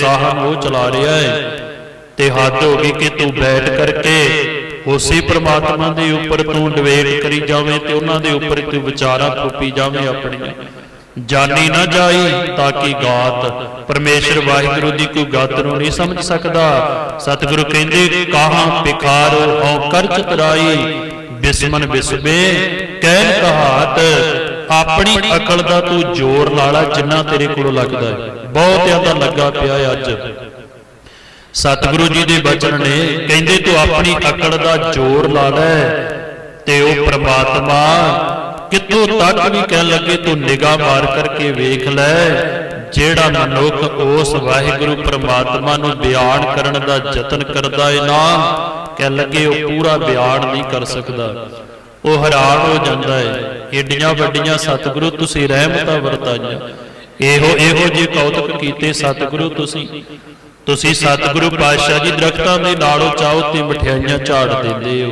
ਸਾਹਾਂ ਨੂੰ ਉਹ ਚਲਾ ਰਿਹਾ ਹੈ ਤੇ ਹੱਦ ਹੋ ਗਈ ਕਿ ਤੂੰ ਬੈਠ ਕਰਕੇ ਉਸੇ ਪ੍ਰਮਾਤਮਾ ਦੇ ਉੱਪਰ ਤੂੰ ਡਿਵੇਟ ਕਰੀ ਜਾਵੇਂ ਤੇ ਉਹਨਾਂ ਦੇ ਉੱਪਰ ਤੂੰ ਵਿਚਾਰਾਂ ਥੋਪੀ ਜਾਵੇਂ ਆਪਣੀਆਂ। ਜਾਣੀ ਨਾ ਜਾਈ ਤਾਂ ਕਿ ਗਾਤ। ਪਰਮੇਸ਼ਰ ਵਾਹਿਗੁਰੂ ਦੀ ਕੋਈ ਗਤ ਨੂੰ ਨਹੀਂ ਸਮਝ ਸਕਦਾ। ਸਤਿਗੁਰੂ ਕਹਿੰਦੇ, ਕਾਹਾਂ ਪਿਖਾਰ ਹਉ ਕਰ ਚਤਰਾਈ ਬਿਸਮਨ ਬਿਸਬੇ ਕਹਿ ਕਹਾਤ ਆਪਣੀ ਅਕਲ ਦਾ ਤੂੰ ਜ਼ੋਰ ਲਾਲਾ ਜਿੰਨਾ ਤੇਰੇ ਕੋਲੋਂ ਲੱਗਦਾ ਹੈ। ਬਹੁਤਿਆਂ ਦਾ ਲੱਗਾ ਪਿਆ ਅੱਜ। ਸਤਿਗੁਰੂ ਜੀ ਦੇ ਬਚਨ ਨੇ ਕਹਿੰਦੇ, ਤੂੰ ਆਪਣੀ ਅਕਲ ਦਾ ਜ਼ੋਰ ਲਾ ਲੈ ਤੇ ਉਹ ਪ੍ਰਮਾਤਮਾ ਕਿਤੋਂ ਤੱਕ ਵੀ ਕਹਿਣ ਲੱਗੇ, ਤੂੰ ਨਿਗਾਹ ਮਾਰ ਕਰਕੇ ਵੇਖ ਲੈ, ਜਿਹੜਾ ਮਨੁੱਖ ਉਸ ਵਾਹਿਗੁਰੂ ਪ੍ਰਮਾਤਮਾ ਨੂੰ ਬਿਆਨ ਕਰਨ ਦਾ ਯਤਨ ਕਰਦਾ ਏ ਨਾ, ਕਹਿਣ ਲੱਗੇ ਉਹ ਪੂਰਾ ਬਿਆਨ ਨਹੀਂ ਕਰ ਸਕਦਾ। ਉਹ ਹੈਰਾਨ ਹੋ ਜਾਂਦਾ ਹੈ ਏਡੀਆਂ ਵੱਡੀਆਂ ਸਤਿਗੁਰੂ ਤੁਸੀਂ ਰਹਿਮਤਾਂ ਵਰਤਾਈਆਂ। ਇਹੋ ਇਹੋ ਜਿਹੇ ਕੌਤਕ ਕੀਤੇ ਸਤਿਗੁਰੂ ਤੁਸੀਂ। ਤੁਸੀਂ ਸਤਿਗੁਰੂ ਪਾਤਸ਼ਾਹ ਜੀ ਦਰਖਤਾਂ ਦੇ ਨਾਲੋਂ ਚਾਹੋ ਤੇ ਮਠਿਆਈਆਂ ਝਾੜ ਦਿੰਦੇ ਹੋ।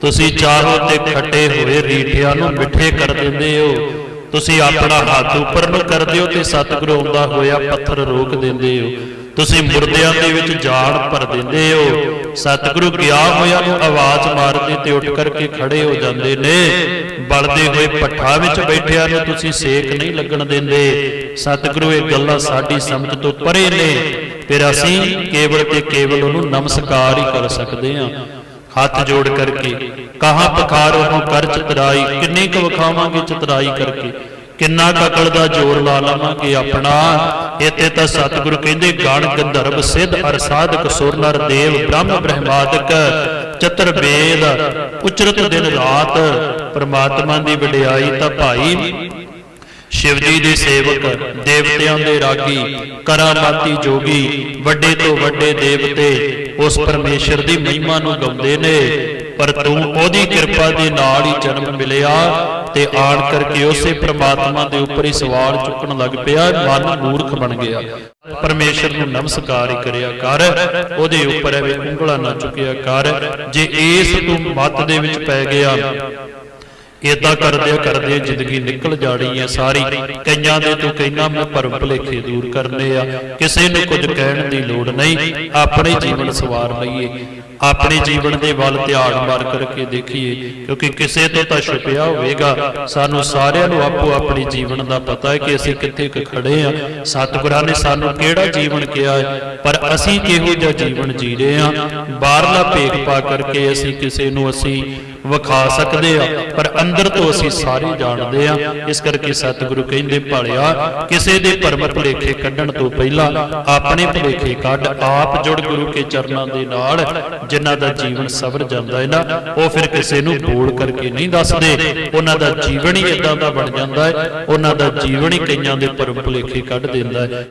ਤੁਸੀਂ ਚਾਹੋ ਤੇ ਖੱਟੇ ਹੋਏ ਰੀਠਿਆਂ ਨੂੰ ਮਿੱਠੇ ਕਰ ਦਿੰਦੇ ਹੋ। ਤੁਸੀਂ ਆਪਣਾ ਹੱਥ ਉੱਪਰ ਨੂੰ ਕਰਦੇ ਹੋ ਤੇ ਸਤਿਗੁਰੂ ਆਉਂਦਾ ਹੋਇਆ ਪੱਥਰ ਰੋਕ ਦਿੰਦੇ ਹੋ। ਤੁਸੀਂ ਮੁਰਦਿਆਂ ਦੇ ਵਿੱਚ ਜਾਨ ਭਰ ਦਿੰਦੇ ਹੋ। ਸਤਿਗੁਰੂ ਗਿਆ ਹੋਇਆ ਨੂੰ ਆਵਾਜ਼ ਮਾਰਦੇ ਤੇ ਉੱਠ ਕਰਕੇ ਖੜੇ ਹੋ ਜਾਂਦੇ ਨੇ। ਬਲਦੇ ਹੋਏ ਪੱਠਾ ਵਿੱਚ ਬੈਠਿਆਂ ਨੂੰ ਤੁਸੀਂ ਸੇਕ ਨਹੀਂ ਲੱਗਣ ਦਿੰਦੇ। ਸਤਿਗੁਰੂ ਇਹ ਗੱਲਾਂ ਸਾਡੀ ਸਮਝ ਤੋਂ ਪਰੇ ਨੇ। ਫਿਰ ਅਸੀਂ ਕੇਵਲ ਤੇ ਕੇਵਲ ਉਹਨੂੰ ਨਮਸਕਾਰ ਹੀ ਕਰ ਸਕਦੇ ਹਾਂ। ਹੱਥ ਜੋੜ ਕਰਕੇ, ਕਹਾਂ ਪਖਾਰ ਉਹ ਕਰ ਚਤਰਾਈ, ਕਿੰਨੀ ਕੁ ਵਿਖਾਵਾਂਗੇ ਚਤਰਾਈ ਕਰਕੇ? ਕਿੰਨਾ ਕੁ ਦਾ ਜ਼ੋਰ ਲਾ ਲਵਾਂਗੇ ਆਪਣਾ? ਇੱਥੇ ਤਾਂ ਸਤਿਗੁਰੂ ਕਹਿੰਦੇ ਗਣ ਗੰਧਰਵ, ਸਿੱਧ ਅਰ ਸਾਧਕ ਸੁਰ ਨਰ ਦੇਵ, ਬ੍ਰਹਮ ਬ੍ਰਹਮਾਦਿਕ, ਚਤਰ ਵੇਦ, ਉਚਰਤ ਦਿਨ ਰਾਤ, ਪ੍ਰਮਾਤਮਾ ਦੀ ਵਡਿਆਈ ਤਾਂ ਭਾਈ। ਸ਼ਿਵ ਜੀ ਦੇ ਸੇਵਕ, ਦੇਵਤਿਆਂ ਦੇ ਰਾਗੀ, ਕਰਾਮਾਤੀ ਜੋਗੀ, ਵੱਡੇ ਤੋਂ ਵੱਡੇ ਦੇਵਤੇ, ਉਸ ਪਰਮੇਸ਼ਰ ਦੀ ਮਹਿਮਾ ਨੂੰ ਗਾਉਂਦੇ ਨੇ, ਪਰ ਤੂੰ ਉਹਦੀ ਕਿਰਪਾ ਦੇ ਨਾਲ ਹੀ ਜਨਮ ਮਿਲਿਆ। ਤੇ ਆਣ ਕਰਕੇ ਉਸੇ ਪ੍ਰਮਾਤਮਾ ਦੇ ਉੱਪਰ ਹੀ ਸਵਾਲ ਚੁੱਕਣ ਲੱਗ ਪਿਆ, ਮਨ ਮੂਰਖ ਬਣ ਗਿਆ। ਪਰਮੇਸ਼ਰ ਨੂੰ ਨਮਸਕਾਰ ਹੀ ਕਰਿਆ, ਕਰ, ਉਹਦੇ ਉੱਪਰ ਐਵੇਂ ਉਂਗਲਾਂ ਨਾ ਚੁੱਕਿਆ ਕਰ, ਜੇ ਇਸ ਤੂੰ ਮਤ ਦੇ ਵਿੱਚ ਪੈ ਗਿਆ ਇਦਾਂ ਕਰਦੇ ਕਰਦੇ ਜ਼ਿੰਦਗੀ ਨਿਕਲ ਜਾਣੀ ਹੈ ਸਾਰੀ। ਕਈਆਂ ਦੇ ਤੂੰ ਕਹਿੰਦਾ ਮੈਂ ਭਰਮ ਭੁਲੇਖੇ ਦੂਰ ਕਰਨੇ ਆ। ਕਿਸੇ ਨੂੰ ਕੁਝ ਕਹਿਣ ਦੀ ਲੋੜ ਨਹੀਂ। ਆਪਣੇ ਜੀਵਨ ਸਵਾਰ ਲਈਏ। ਆਪਣੇ ਜੀਵਨ ਦੇ ਵੱਲ ਧਿਆਨ ਮਾਰ ਕਰਕੇ ਦੇਖੀਏ। ਕਿਉਂਕਿ ਕਿਸੇ ਤੋਂ ਤਾਂ ਛੁਪਿਆ ਹੋਵੇਗਾ। ਸਾਨੂੰ ਸਾਰਿਆਂ ਨੂੰ ਆਪੋ ਆਪਣੇ ਜੀਵਨ ਦਾ ਪਤਾ ਹੈ ਕਿ ਅਸੀਂ ਕਿੱਥੇ ਖੜੇ ਆ। ਸਤਿਗੁਰਾਂ ਨੇ ਸਾਨੂੰ ਕਿਹੜਾ ਜੀਵਨ ਕਿਹਾ ਹੈ? ਪਰ ਅਸੀਂ ਕਿਹੋ ਜਿਹਾ ਜੀਵਨ ਜੀ ਰਹੇ ਆ ਬਾਹਰਲਾ ਭੇਖ ਪਾ ਕਰਕੇ ਅਸੀਂ ਕਿਸੇ ਨੂੰ ਅਸੀਂ ਵਿਖਾ ਸਕਦੇ ਆ ਪਰ ਅੰਦਰ ਤੋਂ ਅਸੀਂ ਸਾਰੇ ਜਾਣਦੇ ਆ ਇਸ ਕਰਕੇ ਸਤਿਗੁਰੂ ਕਹਿੰਦੇ, ਭਾਲਿਆ, ਕਿਸੇ ਦੇ ਭਰਮ ਭੁਲੇਖੇ ਕੱਢਣ ਤੋਂ ਪਹਿਲਾਂ ਆਪਣੇ ਭੁਲੇਖੇ ਕੱਢ, ਆਪ ਜੁੜ ਗੁਰੂ ਕੇ ਚਰਨਾਂ ਦੇ ਨਾਲ, ਜਿਨ੍ਹਾਂ ਦਾ ਜੀਵਨ ਸਵਰ ਜਾਂਦਾ ਹੈ ਨਾ, ਉਹ ਫਿਰ ਕਿਸੇ ਨੂੰ ਬੋਲ ਕਰਕੇ ਨਹੀਂ ਦੱਸਦੇ। ਉਹਨਾਂ ਦਾ ਜੀਵਨ ਹੀ ਇਦਾਂ ਦਾ ਬਣ ਜਾਂਦਾ ਹੈ ਉਹਨਾਂ ਦਾ ਜੀਵਨ ਹੀ ਕਈਆਂ ਦੇ ਭਰਮ ਭੁਲੇਖੇ ਕੱਢ ਦਿੰਦਾ ਹੈ